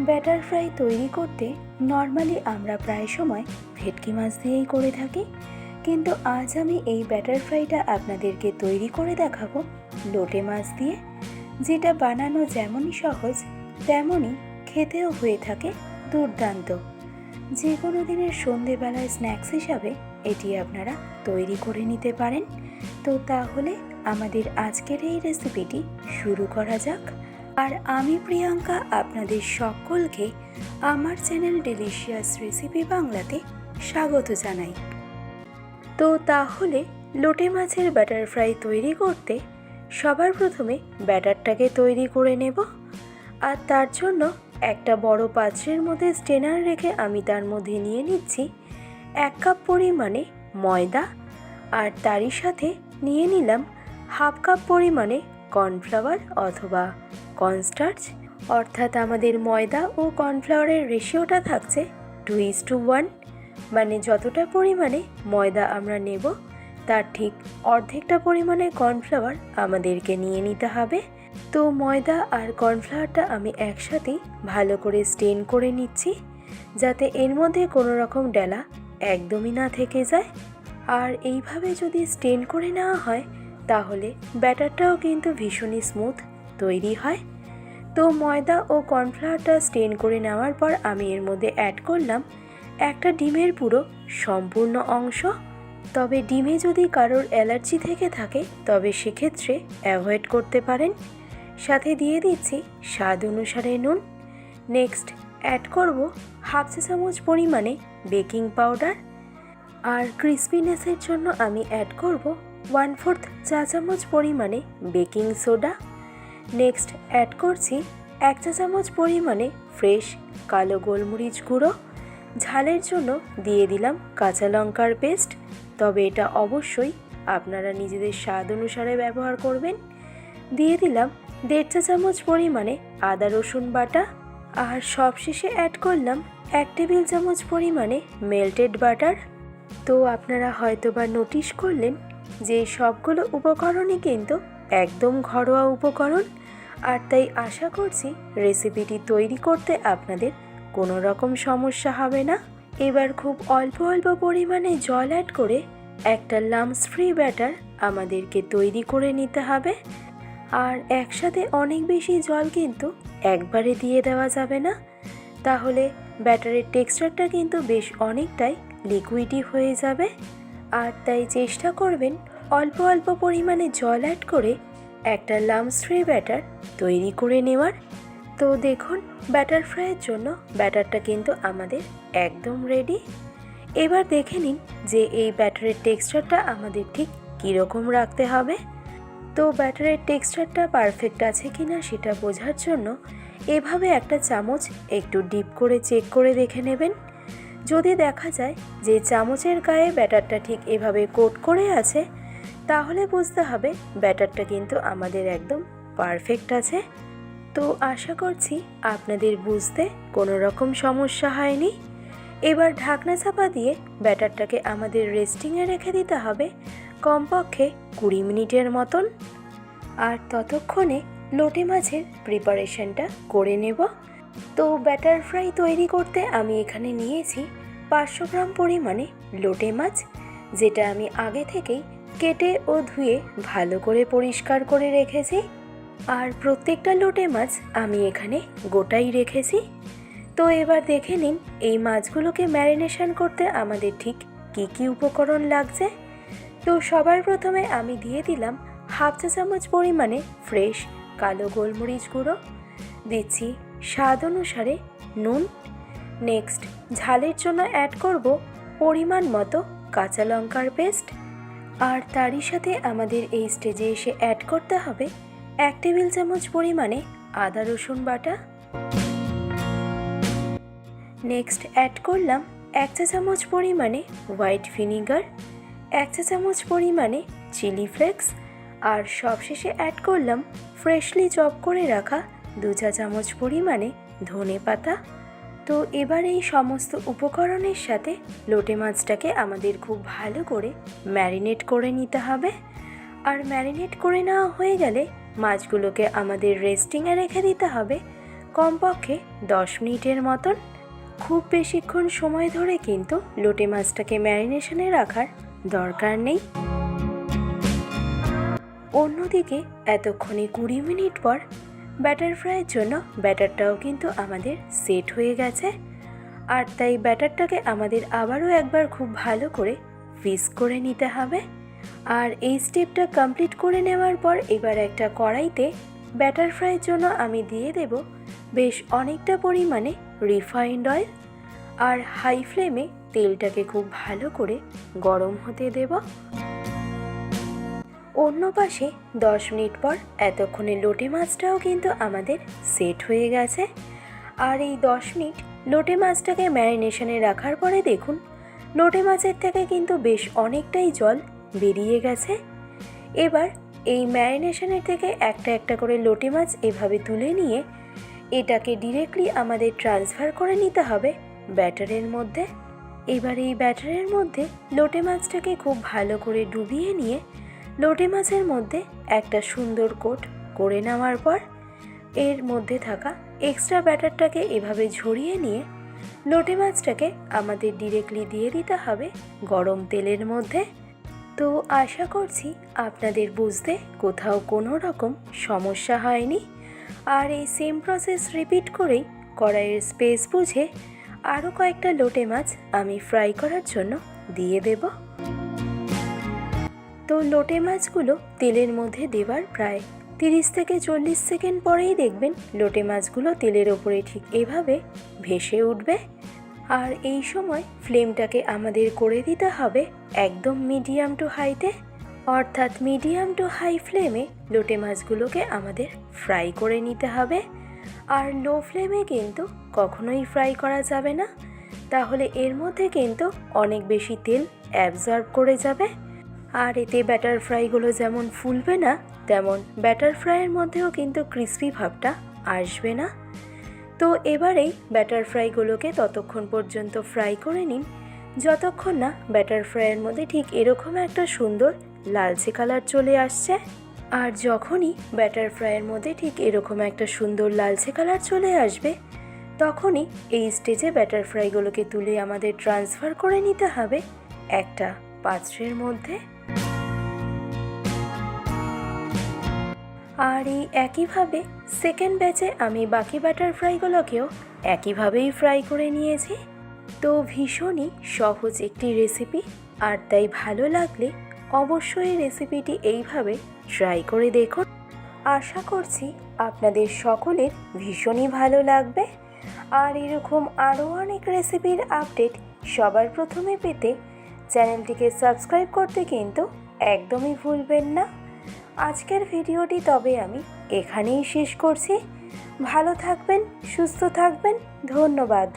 Batter fry তৈরি করতে normally আমরা প্রায় সময় ভেটকি মাছ দিয়েই করে থাকি। কিন্তু আজ আমি এই ব্যাটার ফ্রাইটা আপনাদেরকে তৈরি করে দেখাবো লোটে মাছ দিয়ে। যেটা বানানো যেমনই সহজ, তেমনই খেতেও হয়ে থাকে দুর্দান্ত। যে কোনো দিনের সন্ধেবেলায় স্ন্যাক্স হিসাবে এটি আপনারা তৈরি করে নিতে পারেন। তো তাহলে আমাদের আজকের এই রেসিপিটি শুরু করা যাক। আর আমি প্রিয়াঙ্কা আপনাদের সকলকে আমার চ্যানেল ডেলিশিয়াস রেসিপি বাংলাতে স্বাগত জানাই। তো তাহলে লোটে মাছের ব্যাটার ফ্রাই তৈরি করতে সবার প্রথমে ব্যাটারটাকে তৈরি করে নেব। আর তার জন্য একটা বড় পাত্রের মধ্যে স্টেনার রেখে আমি তার মধ্যে নিয়ে নিচ্ছি এক কাপ পরিমাণে ময়দা। আর তারই সাথে নিয়ে নিলাম হাফ কাপ পরিমাণে কর্নফ্লাওয়ার অথবা কর্নস্টার্চ, অর্থাৎ আমাদের ময়দা ও কর্নফ্লাওয়ারের রেশিওটা থাকছে টু ইস টু ওয়ান মানে যতটা পরিমাণে ময়দা আমরা নেব, তার ঠিক অর্ধেকটা পরিমাণে কর্নফ্লাওয়ার আমাদেরকে নিয়ে নিতে হবে। তো ময়দা আর কর্নফ্লাওয়ারটা আমি একসাথেই ভালো করে স্টেন করে নিচ্ছি, যাতে এর মধ্যে কোনো রকম ডেলা একদমই না থেকে যায়। আর এইভাবে যদি স্টেন করে নেওয়া হয় তাহলে ব্যাটারটাও কিন্তু ভীষণই স্মুথ তৈরি হয়। তো ময়দা ও কর্নফ্লাওয়ারটা স্টেন করে নেওয়ার পর আমি এর মধ্যে অ্যাড করলাম একটা ডিমের পুরো সম্পূর্ণ অংশ। তবে ডিমে যদি কারোর অ্যালার্জি থেকে থাকে, তবে সেক্ষেত্রে অ্যাভয়েড করতে পারেন। সাথে দিয়ে দিচ্ছি স্বাদ অনুসারে নুন। নেক্সট অ্যাড করব হাফ চা চামচ পরিমাণে বেকিং পাউডার আর ক্রিসপিনেসের জন্য আমি অ্যাড করব ওয়ান ফোর্থ চা চামচ পরিমাণে বেকিং সোডা। নেক্সট অ্যাড করছি এক চা চামচ পরিমাণে ফ্রেশ কালো গোলমরিচ গুঁড়ো। ঝালের জন্য দিয়ে দিলাম কাঁচা লঙ্কার পেস্ট। তবে এটা অবশ্যই আপনারা নিজেদের স্বাদ অনুসারে ব্যবহার করবেন। দিয়ে দিলাম দেড় চা চামচ পরিমাণে আদা রসুন বাটা। আর সবশেষে অ্যাড করলাম এক টেবিল চামচ পরিমাণে মেল্টেড বাটার। তো আপনারা হয়তো বা নোটিশ করলেন যে সবগুলো উপকরণই কিন্তু একদম ঘরোয়া উপকরণ। আর তাই আশা করছি রেসিপিটি তৈরি করতে আপনাদের কোনো রকম সমস্যা হবে না। এবার খুব অল্প অল্প পরিমাণে জল অ্যাড করে একটা লামস ফ্রি ব্যাটার আমাদেরকে তৈরি করে নিতে হবে। আর একসাথে অনেক বেশি জল কিন্তু একবারে দিয়ে দেওয়া যাবে না। তাহলে ব্যাটারের টেক্সচারটা কিন্তু বেশ অনেকটাই লিকুইডই হয়ে যাবে। আর তাই চেষ্টা করবেন অল্প অল্প পরিমাণে জল অ্যাড করে একটা লামস ফ্রি ব্যাটার তৈরি করে নেওয়ার। তো দেখুন, ব্যাটার ফ্রাইয়ের জন্য ব্যাটারটা কিন্তু আমাদের একদম রেডি এবার দেখে নিন যে এই ব্যাটারের টেক্সচারটা আমাদের ঠিক কীরকম রাখতে হবে। তো ব্যাটারের টেক্সচারটা পারফেক্ট আছে কি না সেটা বোঝার জন্য এভাবে একটা চামচ একটু ডিপ করে চেক করে দেখে নেবেন। যদি দেখা যায় যে চামচের গায়ে ব্যাটারটা ঠিক এভাবে কোট করে আছে, তাহলে বুঝতে হবে ব্যাটারটা কিন্তু আমাদের একদম পারফেক্ট আছে। তো আশা করছি আপনাদের বুঝতে কোনো রকম সমস্যা হয়নি। এবার ঢাকনা চাপা দিয়ে ব্যাটারটাকে আমাদের রেস্টিংয়ে রেখে দিতে হবে কমপক্ষে কুড়ি মিনিটের মতন। আর ততক্ষণে লোটে মাছের প্রিপারেশনটা করে নেব। তো ব্যাটার ফ্রাই তৈরি করতে আমি এখানে নিয়েছি পাঁচশো গ্রাম পরিমাণে লোটে মাছ, যেটা আমি আগে থেকেই কেটে ও ধুয়ে ভালো করে পরিষ্কার করে রেখেছি। আর প্রত্যেকটা লোটে মাছ আমি এখানে গোটাই রেখেছি। তো এবার দেখে নিন, এই মাছগুলোকে ম্যারিনেশন করতে আমাদের ঠিক কী কী উপকরণ লাগছে। তো সবার প্রথমে আমি দিয়ে দিলাম হাফ চা চামচ পরিমাণে ফ্রেশ কালো গোলমরিচ গুঁড়ো। দিচ্ছি স্বাদ অনুসারে নুন। নেক্সট ঝালের জন্য অ্যাড করব পরিমাণ মতো কাঁচা লঙ্কার পেস্ট আর তারই সাথে আমাদের এই স্টেজে এসে অ্যাড করতে হবে এক টেবিল চামচ পরিমাণে আদা রসুন বাটা। নেক্সট অ্যাড করলাম এক চা চামচ পরিমাণে হোয়াইট ভিনিগার এক চা চামচ পরিমাণে চিলি ফ্লেক্স আর সবশেষে অ্যাড করলাম ফ্রেশলি চপ করে রাখা দু চা চামচ পরিমাণে ধনে পাতা। তো এবার এই সমস্ত উপকরণের সাথে লোটে মাছটাকে আমাদের খুব ভালো করে ম্যারিনেট করে নিতে হবে। আর ম্যারিনেট করে নেওয়া হয়ে গেলে মাছগুলোকে আমাদের রেস্টিংয়ে রেখে দিতে হবে কমপক্ষে দশ মিনিটের মতন। খুব বেশিক্ষণ সময় ধরে কিন্তু লোটে মাছটাকে ম্যারিনেশনে রাখার দরকার নেই। অন্যদিকে এতক্ষণে কুড়ি মিনিট পর ব্যাটার ফ্রাইয়ের জন্য ব্যাটারটাও কিন্তু আমাদের সেট হয়ে গেছে। আর তাই ব্যাটারটাকে আমাদের আবারও একবার খুব ভালো করে ফিস করে নিতে হবে। আর এই স্টেপটা কমপ্লিট করে নেওয়ার পর এবার একটা কড়াইতে ব্যাটার ফ্রাইয়ের জন্য আমি দিয়ে দেব বেশ অনেকটা পরিমাণে রিফাইন্ড অয়েল। আর হাই ফ্লেমে তেলটাকে খুব ভালো করে গরম হতে দেব। অন্য পাশে দশ মিনিট পর এতক্ষণে লোটে মাছটাও কিন্তু আমাদের সেট হয়ে গেছে। আর এই দশ মিনিট লোটে মাছটাকে ম্যারিনেশনে রাখার পরে দেখুন, লোটে মাছের থেকে কিন্তু বেশ অনেকটাই জল বেরিয়ে গেছে। এবার এই ম্যারিনেশনের থেকে একটা একটা করে লোটে মাছ এভাবে তুলে নিয়ে এটাকে ডিরেক্টলি আমাদের ট্রান্সফার করে নিতে হবে ব্যাটারের মধ্যে। এবার এই ব্যাটারের মধ্যে লোটে মাছটাকে খুব ভালো করে ডুবিয়ে নিয়ে লোটে মাছের মধ্যে একটা সুন্দর কোট করে নেওয়ার পর এর মধ্যে থাকা এক্সট্রা ব্যাটারটাকে এভাবে ঝরিয়ে নিয়ে লোটে মাছটাকে আমাদের ডিরেক্টলি দিয়ে দিতে হবে গরম তেলের মধ্যে। তো আশা করছি আপনাদের বুঝতে কোথাও কোনো রকম সমস্যা হয়নি। আর এই সেম প্রসেস রিপিট করেই কড়াইয়ের স্পেস বুঝে আরও কয়েকটা লোটে মাছ আমি ফ্রাই করার জন্য দিয়ে দেব। তো লোটে মাছগুলো তেলের মধ্যে দেবার প্রায় তিরিশ থেকে চল্লিশ সেকেন্ড পরেই দেখবেন লোটে মাছগুলো তেলের ওপরে ঠিক এভাবে ভেসে উঠবে। আর এই সময় ফ্লেমটাকে আমাদের করে দিতে হবে একদম মিডিয়াম টু হাইতে। অর্থাৎ মিডিয়াম টু হাই ফ্লেমে লোটে মাছগুলোকে আমাদের ফ্রাই করে নিতে হবে। আর লো ফ্লেমে কিন্তু কখনোই ফ্রাই করা যাবে না। তাহলে এর মধ্যে কিন্তু অনেক বেশি তেল অ্যাবজর্ব করে যাবে। আর এতে ব্যাটার ফ্রাইগুলো যেমন ফুলবে না, তেমন ব্যাটার ফ্রাইয়ের মধ্যেও কিন্তু ক্রিস্পি ভাবটা আসবে না। তো এবারেই ব্যাটার ফ্রাইগুলোকে ততক্ষণ পর্যন্ত ফ্রাই করে নিন। যতক্ষণ না ব্যাটার ফ্রাইয়ের মধ্যে ঠিক এরকম একটা সুন্দর লালচে কালার চলে আসছে, আর যখনই ব্যাটার ফ্রাইয়ের মধ্যে ঠিক এরকম একটা সুন্দর লালচে কালার চলে আসবে, তখনই এই স্টেজে ব্যাটার ফ্রাইগুলোকে তুলে আমাদের ট্রান্সফার করে নিতে হবে একটা পাত্রের মধ্যে। আর এই একইভাবে সেকেন্ড ব্যাচে আমি বাকি ব্যাটার ফ্রাইগুলোকেও একইভাবেই ফ্রাই করে নিয়েছি। তো ভীষণই সহজ একটি রেসিপি আর তাই ভালো লাগলে অবশ্যই রেসিপিটি এইভাবে ট্রাই করে দেখুন। আশা করছি আপনাদের সকলের ভীষণই ভালো লাগবে। আর এরকম আরও অনেক রেসিপির আপডেট সবার প্রথমে পেতে চ্যানেলটিকে সাবস্ক্রাইব করতে কিন্তু একদমই ভুলবেন না। আজকের ভিডিওটি তবে আমি এখানেই শেষ করছি। ভালো থাকবেন সুস্থ থাকবেন ধন্যবাদ।